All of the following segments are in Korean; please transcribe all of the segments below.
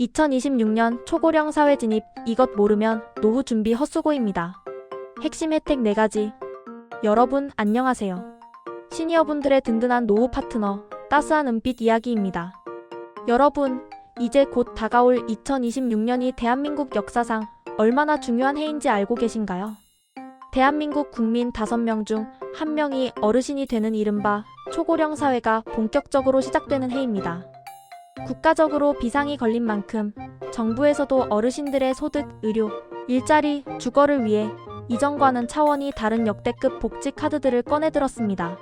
2026년 초고령 사회 진입 이것 모르면 노후 준비 헛수고입니다. 핵심 혜택 4가지. 여러분 안녕하세요. 시니어분들의 든든한 노후 파트너 따스한 은빛 이야기입니다. 여러분 이제 곧 다가올 2026년이 대한민국 역사상 얼마나 중요한 해인지 알고 계신가요? 대한민국 국민 5명 중 1명이 어르신이 되는 이른바 초고령 사회가 본격적으로 시작되는 해입니다. 국가적으로 비상이 걸린 만큼 정부에서도 어르신들의 소득, 의료, 일자리, 주거를 위해 이전과는 차원이 다른 역대급 복지 카드들을 꺼내들었습니다.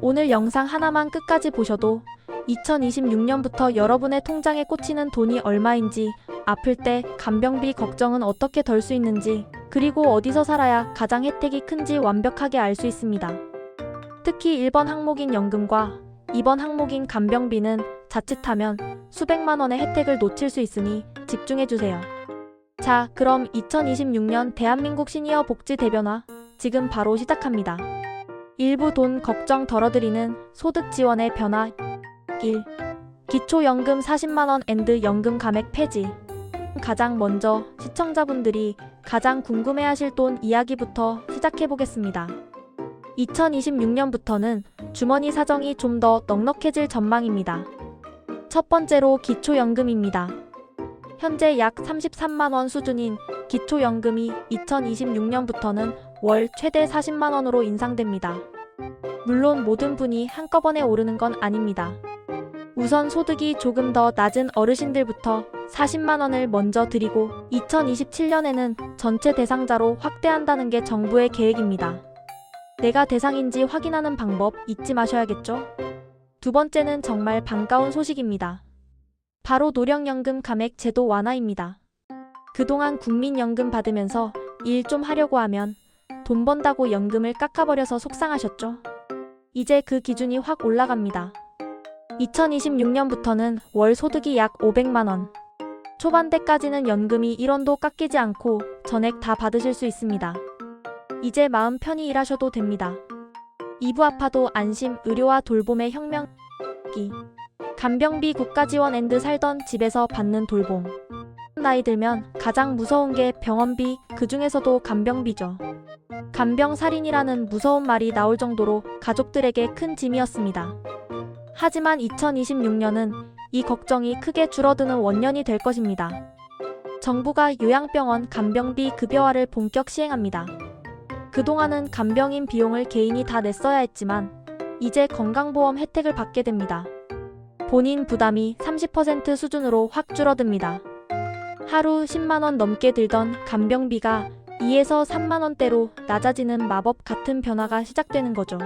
오늘 영상 하나만 끝까지 보셔도 2026년부터 여러분의 통장에 꽂히는 돈이 얼마인지, 아플 때 간병비 걱정은 어떻게 덜 수 있는지, 그리고 어디서 살아야 가장 혜택이 큰지 완벽하게 알 수 있습니다. 특히 1번 항목인 연금과 2번 항목인 간병비는 자칫하면 수백만 원의 혜택을 놓칠 수 있으니 집중해 주세요. 자, 그럼 2026년 대한민국 시니어 복지 대변화 지금 바로 시작합니다. 일부 돈 걱정 덜어드리는 소득 지원의 변화 1. 기초연금 40만원 앤드 연금 감액 폐지 가장 먼저 시청자분들이 가장 궁금해하실 돈 이야기부터 시작해보겠습니다. 2026년부터는 주머니 사정이 좀 더 넉넉해질 전망입니다. 첫 번째로 기초연금입니다. 현재 약 33만원 수준인 기초연금이 2026년부터는 월 최대 40만원으로 인상됩니다. 물론 모든 분이 한꺼번에 오르는 건 아닙니다. 우선 소득이 조금 더 낮은 어르신들부터 40만원을 먼저 드리고 2027년에는 전체 대상자로 확대한다는 게 정부의 계획입니다. 내가 대상인지 확인하는 방법 잊지 마셔야겠죠? 두 번째는 정말 반가운 소식입니다. 바로 노령연금 감액 제도 완화입니다. 그동안 국민연금 받으면서 일 좀 하려고 하면 돈 번다고 연금을 깎아버려서 속상하셨죠? 이제 그 기준이 확 올라갑니다. 2026년부터는 월 소득이 약 500만원. 초반대까지는 연금이 1원도 깎이지 않고 전액 다 받으실 수 있습니다. 이제 마음 편히 일하셔도 됩니다. 이부 아파도 안심 의료와 돌봄의 혁명 기 간병비 국가지원 앤드 살던 집에서 받는 돌봄 나이 들면 가장 무서운 게 병원비 그 중에서도 간병비죠. 간병살인이라는 무서운 말이 나올 정도로 가족들에게 큰 짐이었습니다. 하지만 2026년은 이 걱정이 크게 줄어드는 원년이 될 것입니다. 정부가 요양병원 간병비 급여화를 본격 시행합니다. 그동안은 간병인 비용을 개인이 다 냈어야 했지만 이제 건강보험 혜택을 받게 됩니다. 본인 부담이 30% 수준으로 확 줄어듭니다. 하루 10만원 넘게 들던 간병비가 2에서 3만원대로 낮아지는 마법 같은 변화가 시작되는 거죠.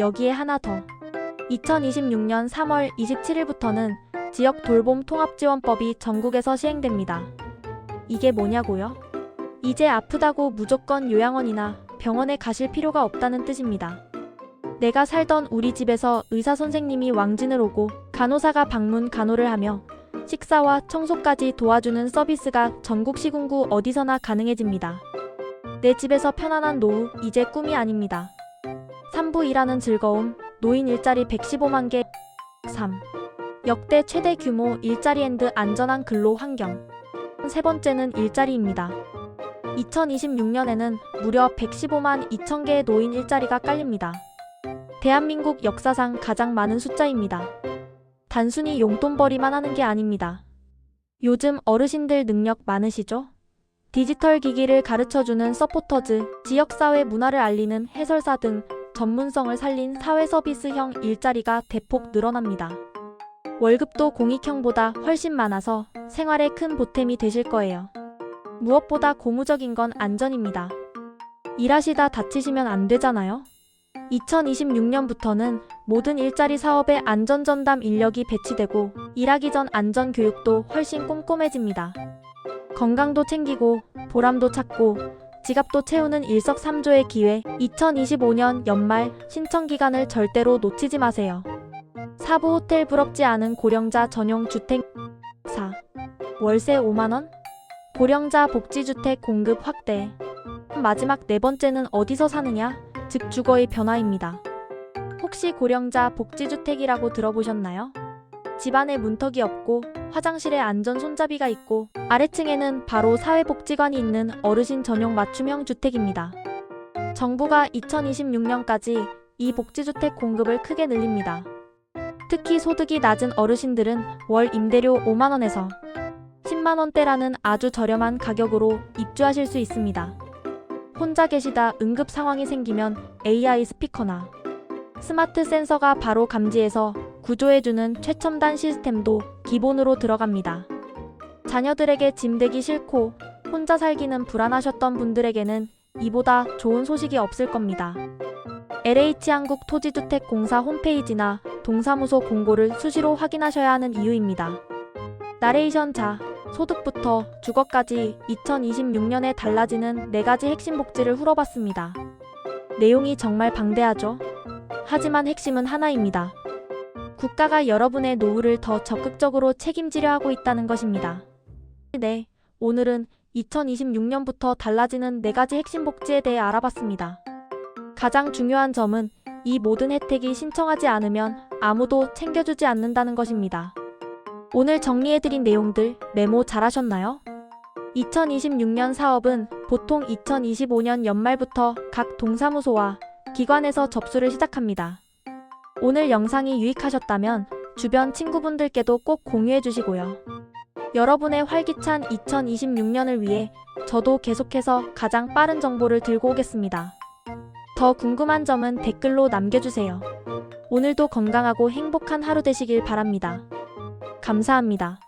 여기에 하나 더. 2026년 3월 27일부터는 지역 돌봄 통합지원법이 전국에서 시행됩니다. 이게 뭐냐고요? 이제 아프다고 무조건 요양원이나 병원에 가실 필요가 없다는 뜻입니다. 내가 살던 우리 집에서 의사 선생님이 왕진을 오고 간호사가 방문 간호를 하며 식사와 청소까지 도와주는 서비스가 전국 시군구 어디서나 가능해집니다. 내 집에서 편안한 노후 이제 꿈이 아닙니다. 3부 일하는 즐거움 노인 일자리 115만 개 3. 역대 최대 규모 일자리 앤드 안전한 근로 환경 세 번째는 일자리입니다. 2026년에는 무려 115만 2천 개의 노인 일자리가 깔립니다. 대한민국 역사상 가장 많은 숫자입니다. 단순히 용돈벌이만 하는 게 아닙니다. 요즘 어르신들 능력 많으시죠? 디지털 기기를 가르쳐주는 서포터즈, 지역사회 문화를 알리는 해설사 등 전문성을 살린 사회 서비스형 일자리가 대폭 늘어납니다. 월급도 공익형보다 훨씬 많아서 생활에 큰 보탬이 되실 거예요. 무엇보다 고무적인 건 안전입니다. 일하시다 다치시면 안 되잖아요? 2026년부터는 모든 일자리 사업에 안전전담 인력이 배치되고 일하기 전 안전교육도 훨씬 꼼꼼해집니다. 건강도 챙기고 보람도 찾고 지갑도 채우는 일석삼조의 기회 2025년 연말 신청 기간을 절대로 놓치지 마세요. 사부 호텔 부럽지 않은 고령자 전용 주택 4. 월세 5만원? 고령자 복지주택 공급 확대. 마지막 네 번째는 어디서 사느냐? 즉 주거의 변화입니다. 혹시 고령자 복지주택이라고 들어보셨나요? 집안에 문턱이 없고 화장실에 안전 손잡이가 있고 아래층에는 바로 사회복지관이 있는 어르신 전용 맞춤형 주택입니다. 정부가 2026년까지 이 복지주택 공급을 크게 늘립니다. 특히 소득이 낮은 어르신들은 월 임대료 5만원에서 10만원대라는 아주 저렴한 가격으로 입주하실 수 있습니다. 혼자 계시다 응급 상황이 생기면 AI 스피커나 스마트 센서가 바로 감지해서 구조해주는 최첨단 시스템도 기본으로 들어갑니다. 자녀들에게 짐되기 싫고 혼자 살기는 불안하셨던 분들에게는 이보다 좋은 소식이 없을 겁니다. LH한국토지주택공사 홈페이지나 동사무소 공고를 수시로 확인하셔야 하는 이유입니다. 나레이션 자, 소득부터 주거까지 2026년에 달라지는 4가지 핵심 복지를 풀어봤습니다. 내용이 정말 방대하죠? 하지만 핵심은 하나입니다. 국가가 여러분의 노후를 더 적극적으로 책임지려 하고 있다는 것입니다. 네, 오늘은 2026년부터 달라지는 4가지 핵심 복지에 대해 알아봤습니다. 가장 중요한 점은 이 모든 혜택이 신청하지 않으면 아무도 챙겨주지 않는다는 것입니다. 오늘 정리해드린 내용들 메모 잘하셨나요? 2026년 사업은 보통 2025년 연말부터 각 동사무소와 기관에서 접수를 시작합니다. 오늘 영상이 유익하셨다면 주변 친구분들께도 꼭 공유해 주시고요. 여러분의 활기찬 2026년을 위해 저도 계속해서 가장 빠른 정보를 들고 오겠습니다. 더 궁금한 점은 댓글로 남겨주세요. 오늘도 건강하고 행복한 하루 되시길 바랍니다. 감사합니다.